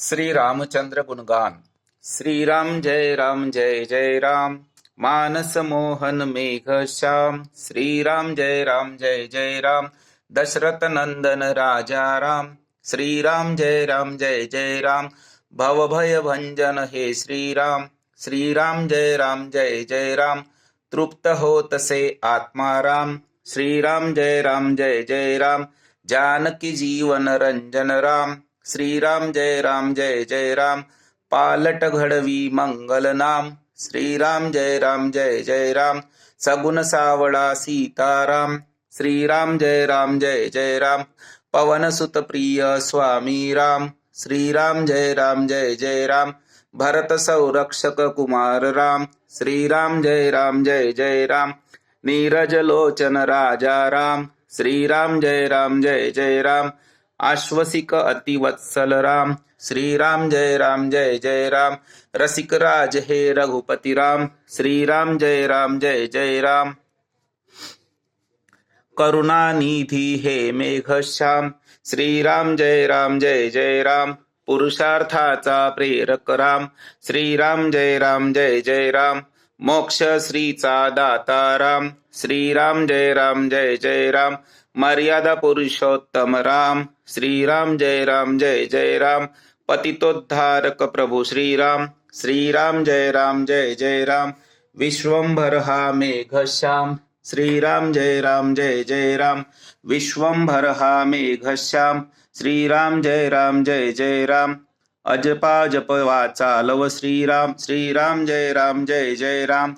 श्री रामचंद्र गुणगान। श्रीराम जय राम, जय जय राम। मानस मोहन मेघ श्याम। श्रीराम जय राम, जय जय राम। दशरथ नंदन राजा राम। श्रीराम जय राम, जय जय राम। भव भय भंजन हे श्रीराम। श्रीराम जय राम, जय जय राम। तृप्त होत से आत्मा राम। श्रीराम जय राम, जय जय राम। जानकी जीवन रंजन राम। श्रीराम जय राम जय जय राम. पालट घडवी मंगल नाम. श्रीराम जय राम जय जय राम. सगुण सावळा सीताराम. श्रीराम जय राम जय जय राम. पवन सुत प्रिय स्वामी राम. श्रीराम जय राम जय जय राम. भरत संरक्षक कुमार राम. श्रीराम जय राम जय जय राम. नीरज लोचन राजा राम. श्रीराम जय राम जय जय राम. आश्वसिक अतिवत्सल राम। श्रीराम जय राम, जय जय राम। रसिक राज हे रघुपति राम। श्रीराम जय राम, जय जय राम। करुणानिधी हे मेघश्याम श्रीराम जय राम, जय जय राम। पुरुषार्थाचा प्रेरक राम। श्रीराम जय राम, जय जय राम। मोक्ष श्रीचा दाता राम। श्रीराम जय राम, जय जय राम। मर्यादा पुरुषोत्तम राम श्रीराम जय राम, जय जय राम। पतितोद्धारक प्रभु श्रीराम। श्रीराम जय राम, जय जय राम। विश्वंभर हा मेघ मेघश्याम श्रीराम जय राम, जय जय राम। विश्वंभर हा मेघ मेघश्याम श्रीराम जय राम, जय जय राम। अजपा जप वाचालव श्रीराम। श्रीराम जय राम, जय जय राम।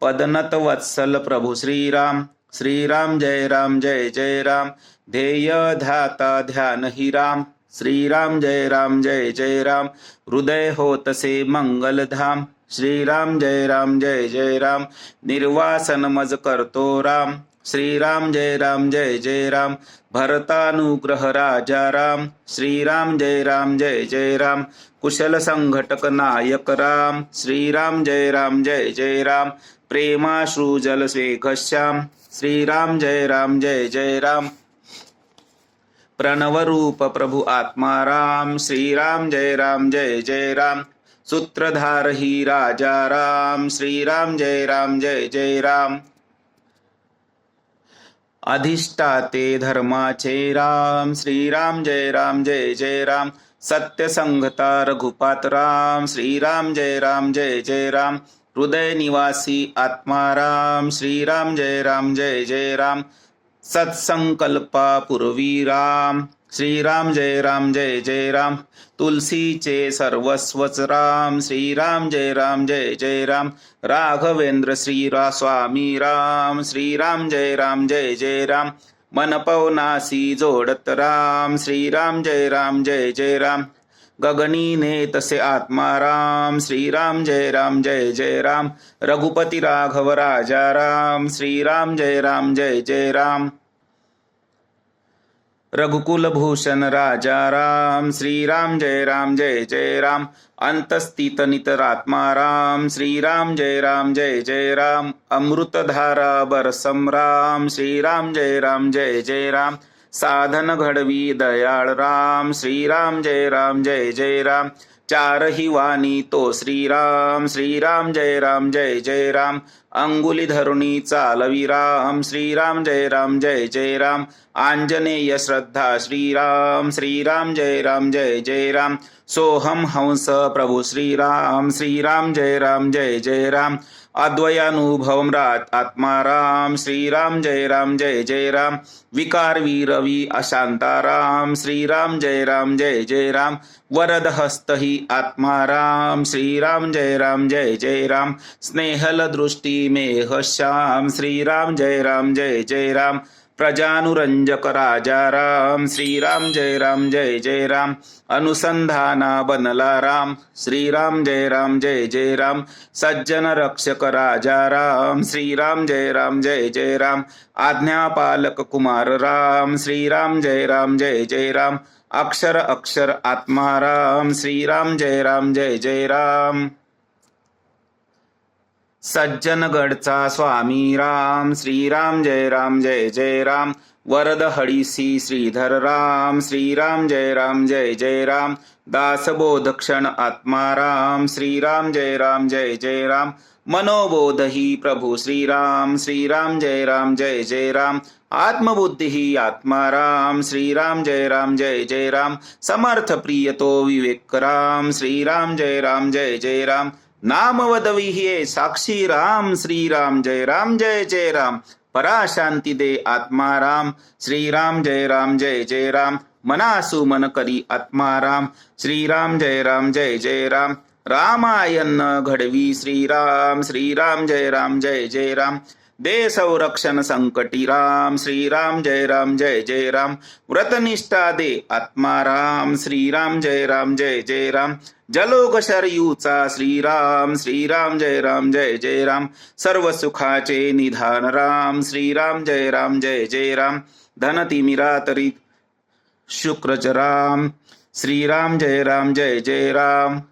पदनत वत्सल प्रभु श्रीराम। श्रीराम जय राम, जय जय राम। ध्येय ध्याता ध्यान ही राम। श्रीराम जय राम, जय जय राम। हृदय होतसे मंगल धाम। श्रीराम जय राम, जय जय राम। निर्वासन मज करतो राम। श्रीराम जय राम, जय जय राम। भरतानुग्रह राजा राम। श्रीराम जय राम, जय जय राम। कुशल संघटक नायक राम। श्रीराम जय राम, जय जय राम। प्रेमाश्रू जल श्याम श्रीराम जय राम जय जय राम। प्रणव रूप प्रभु आत्मा राम। श्रीराम जय राम जय जय राम। सूत्रधार ही राजा राम। श्रीराम जय राम जय जय राम। अधिष्ठाते धर्माचे राम। श्रीराम जय राम जय जय राम। सत्य संगता रघुपात राम। श्रीराम जय राम जय जय राम हृदय निवासी आत्मा राम, श्रीराम, जय राम, जय जय राम। सत्संकल्पा पूर्वी राम, श्रीराम, जय राम, जय जय राम। तुलसीचे सर्वस्वच राम, श्रीराम, जय राम, जय जय राम। राघवेंद्र श्रीरा स्वामी राम, श्रीराम, जय राम, जय जय राम। मन पवनासी जोडत राम, श्रीराम, जय राम, जय जय राम। गगनीने तसे आत्मा राम, श्रीराम, जय राम, जय जय राम। रघुपती राघव राजा राम, श्रीराम, जय राम, जय जय राम। रघुकुल भूषण राजा राम, श्रीराम, जय राम, जय जय राम। अंतस्थित नितरात्मा राम, श्रीराम, जय राम, जय जय राम। अमृतधारा बरसम राम श्रीराम, जय राम, जय जय राम। साधन घडवी दयाळ राम, श्रीराम जय राम, जय जय राम। चार ही वाणी तो श्रीराम श्रीराम जय राम, जय जय राम। अंगुली धरुणी चालवी राम, श्रीराम जय राम, जय जय राम। आंजनेय श्रद्धा श्रीराम श्रीराम जय राम, जय जय राम। सोहम हंस प्रभु श्रीराम श्रीराम जय राम, जय जय राम। अद्वयानुभवम रात आत्मा राम श्री राम जय राम, जय जय राम। विकार वीरवी अशांता राम श्री राम जय राम, जय जय राम। वरद हस्त ही आत्मा राम श्री राम जय राम, जय जय राम। स्नेहल दृष्टि मेह श्याम श्री राम जय राम, जय जय राम। प्रजानुरंजक राजा राम श्रीराम जय राम, जय जय राम। अनुसंधाना बनला राम श्रीराम जय राम, जय जय राम। सज्जन रक्षक राजा राम श्रीराम जय राम, जय जय राम। आज्ञापालक कुमार राम श्रीराम जय राम, जय जय राम। अक्षर अक्षर आत्मा राम श्रीराम जय राम, जय जय राम। सज्जनगडचा स्वामी राम, श्रीराम, जय राम, जय जय राम. वरद हडीसी श्रीधर राम, श्रीराम, जय राम, जय जय राम. दासबोध क्षण आत्मा राम, श्रीराम, जय राम, जय जय राम. मनोबोध ही प्रभु श्रीराम श्रीराम, जय राम, जय जय राम. आत्मबुद्धि ही आत्मा राम, श्रीराम, जय राम, जय जय राम. समर्थ प्रिय तो विवेक राम, श्रीराम, जय राम, जय जय राम. नाम हे साक्षी राम श्रीराम जय राम जय जय राम पराशांती दे आत्मा राम श्रीराम जय राम जय जय राम मनासु मन करी आत्मा राम श्रीराम जय राम जय जय राम रामायण घडवी श्रीराम। श्रीराम जय राम जय जय राम दे संरक्षण संकटी राम श्रीराम जय राम जय जय राम। व्रतनिष्ठा दे आत्मा राम श्रीराम जय राम जय जय राम। जलोक शरयूचा श्रीराम श्रीराम जय राम जय जय राम। सर्व सुखाचे निधान राम श्रीराम जय राम जय जय राम। धनतिमिरातरी शुक्रच राम श्रीराम जय राम जय जय राम।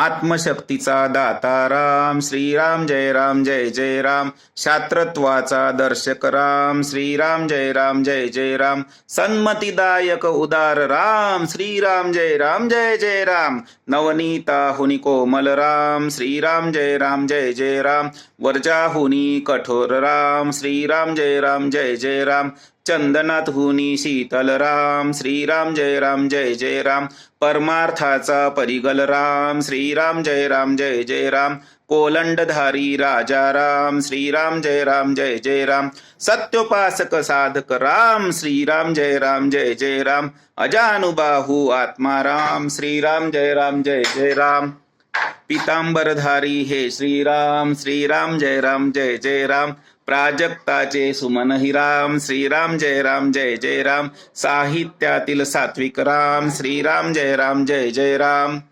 आत्मशक्तीचा दाता राम, श्रीराम, जय राम, जय जय राम. शास्त्रत्वाचा दर्शक राम, श्रीराम, जय राम, जय जय राम. सन्मतीदायक उदार राम, श्रीराम, जय राम, जय जय राम. नवनीता हुनिकोमल राम, श्रीराम, जय राम, जय जय राम. वर्जाहुनी कठोर राम, श्रीराम जय राम, जय जय राम। चंदनात हुनी शीतल राम, श्रीराम जय राम, जय जय राम। परमार्थाचा परिगल राम, श्रीराम जय राम, जय जय राम। कोलंडधारी राजा राम, श्रीराम जय राम, जय जय राम। सत्योपासक साधक राम, श्रीराम जय राम, जय जय राम। अजानुबाहू आत्मा राम, श्रीराम जय राम, जय जय राम। पितांबरधारी हे श्री राम श्री राम जय राम, जय जय राम। प्राजक्ताचे सुमन ही राम, श्रीराम, जय राम, जय जय राम। साहित्यातील सात्विक राम, श्रीराम, जय राम, जय जय राम।